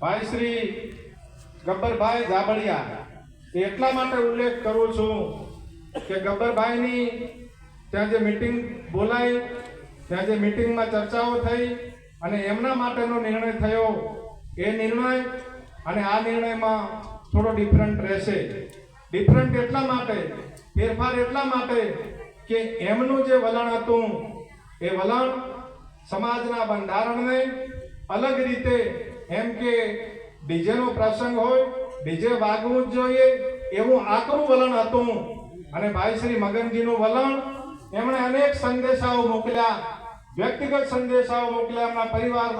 ભાઈ શ્રી ગબ્બરભાઈ જાબડિયા એ એટલા માટે ઉલ્લેખ કરું છું કે ગબ્બરભાઈની ત્યાં જે મીટિંગ બોલાઈ, ત્યાં જે મીટિંગમાં ચર્ચાઓ થઈ અને એમના માટેનો નિર્ણય થયો. એ નિર્ણય અને આ નિર્ણયમાં થોડો ડિફરન્ટ રહેશે. ડિફરન્ટ એટલા માટે, ફેરફાર એટલા માટે કે એમનું જે વલણ હતું, એ વલણ સમાજના બંધારણને અલગ રીતે એમ કે ડીજેનો પ્રસંગ હોય, ડીજે વાગવું જ જોઈએ, એવું આકરું વલણ હતું. અને ભાઈ શ્રી મગનજીનું વલણ, એમણે અનેક સંદેશાઓ મોકલ્યા. વ્યક્તિગત સંદેશાઓ મોકલ્યા, એમના પરિવાર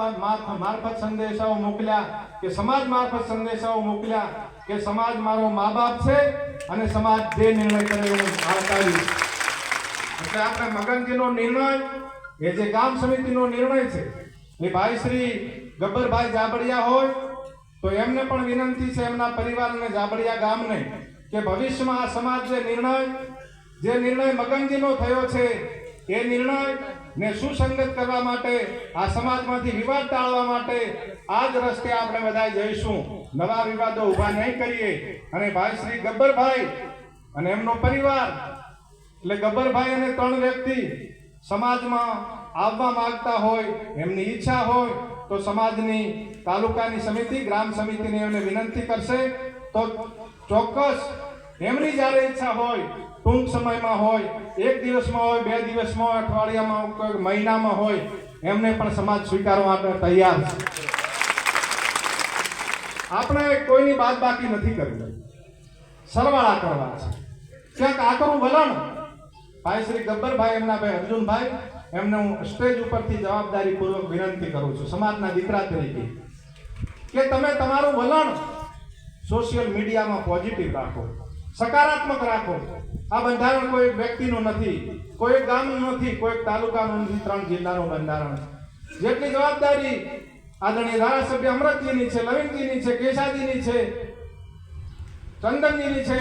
મારફત સંદેશાઓ મોકલ્યા, કે સમાજ મારફત સંદેશાઓ મોકલ્યા, કે સમાજ મારો મા બાપ છે, અને સમાજ જે નિર્ણય કરે હું આવકારીશ એટલે આપણે મગનજીનો નિર્ણય, એ જે ગામ સમિતિનો નિર્ણય છે એ ભાઈ શ્રી ગબ્બરભાઈ જાબડિયા હોય, તો એમને પણ વિનંતી છે એમના પરિવારને જાબડિયા ગામને કે ભવિષ્યમાં આ સમાજ જે નિર્ણય જે નિર્ણય મગનજીનો થયો છે, એ નિર્ણય ને સુસંગત કરવા માટે, આ સમાજમાંથી વિવાદ ટાળવા માટે આ જ રસ્તે આપણે બધા જઈશું. નવા વિવાદો ઊભા નહીં કરીએ. અને ભાઈ શ્રી ગબ્બરભાઈ અને એમનો પરિવાર, એટલે ગબ્બરભાઈ અને ત્રણ વ્યક્તિ સમાજમાં આવવા માંગતા હોય, એમની ઈચ્છા હોય, તો સમાજની તાલુકાની સમિતિ, ગ્રામ સમિતિને એમને વિનંતી કરશે. તો ચોક્કસ એમની જ્યારે ઈચ્છા હોય, ટૂંક સમયમાં હોય, એક દિવસમાં હોય, બે દિવસમાં હોય, અઠવાડિયામાં કોઈ મહિનામાં હોય, એમને પણ સમાજ સ્વીકારવા માટે તૈયાર છે. આપણે કોઈની બાદ બાકી નથી કરવી. સરવાળા કરવા છે. ક્યાંક આકરું વલણ ભાઈ શ્રી ગબ્બરભાઈ, એમના ભાઈ અર્જુનભાઈ, એમને હું સ્ટેજ ઉપરથી જવાબદારી પૂર્વક વિનંતી કરું છું, સમાજના દીકરા તરીકે, કે તમે તમારું વલણ સોશિયલ મીડિયામાં પોઝિટિવ રાખો, સકારાત્મક રાખો. આ બંધારણ કોઈ વ્યક્તિનું નથી, કોઈ ગામનું નથી, કોઈ તાલુકાનું નથી, ત્રણ જિલ્લાનું બંધારણ. જેટલી જવાબદારી આદરણીય ધારાસભ્ય અમરતજીની છે, લવિંગજીની છે, કેશાજીની છે, ચંદનજીની છે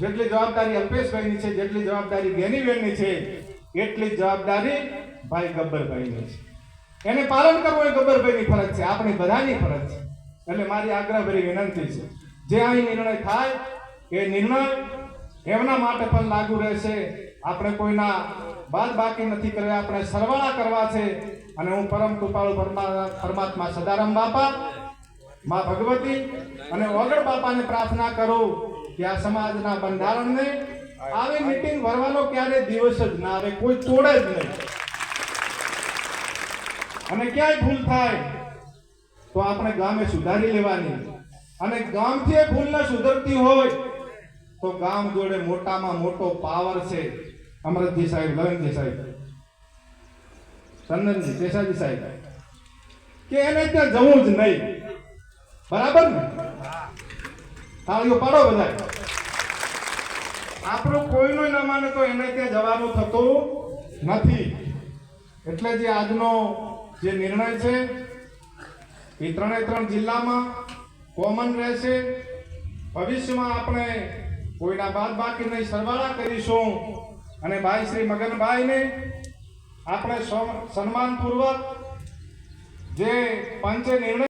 જેટલી જવાબદારી અલ્પેશભાઈની છે, જેટલી જવાબદારી જ્ઞાનીબેનની છે, એટલી જવાબદારી ભાઈ ગબ્બરભાઈની છે. એને પાલન કરવું એ ગબ્બરભાઈની ફરજ છે, આપણી બધાની ફરજ છે. એટલે મારી આગ્રહભરી વિનંતી છે, જે અહીં નિર્ણય થાય, એ નિર્ણય એમના માટે પણ લાગુ રહેશે. આપણે કોઈના બાદ બાકી નથી કરવા આપણે સરવાળા કરવા છે. અને હું પરમ કૃપાળુ પરમા- પરમાત્મા સદારામ બાપા, મા ભગવતી અને ઓગળ બાપાને પ્રાર્થના કરું. કે આ સમાજના બંધારણને આવી મીટિંગ ભરવાનો ક્યારે દિવસ જ ના આવે, કોઈ તોડે જ નહીં. અને ક્યાંય ભૂલ થાય, તો આપણે ગામે સુધારી લેવાની. અને ગામથી ભૂલ ન સુધરતી હોય, તો ગામ જોડે મોટામાં મોટો પાવર છે. અમરતજી સાહેબ લવનજી સાહેબ, ચંદનજી કેશાજી સાહેબ, કે એને ત્યાં જવું જ નહીં. બરાબર ને? તાળીઓ પાડો બધા આપણું કોઈનું ન માને તો એને ત્યાં જવાનું થતું નથી. એટલે જે આજનો જે નિર્ણય છે, એ ત્રણે ત્રણ જિલ્લામાં કોમન રહેશે. ભવિષ્યમાં આપણે કોઈના બાદ બાકી નહીં સરવાળા કરીશું. અને ભાઈ શ્રી મગનભાઈને આપણે સન્માનપૂર્વક જે પંચે નિર્ણય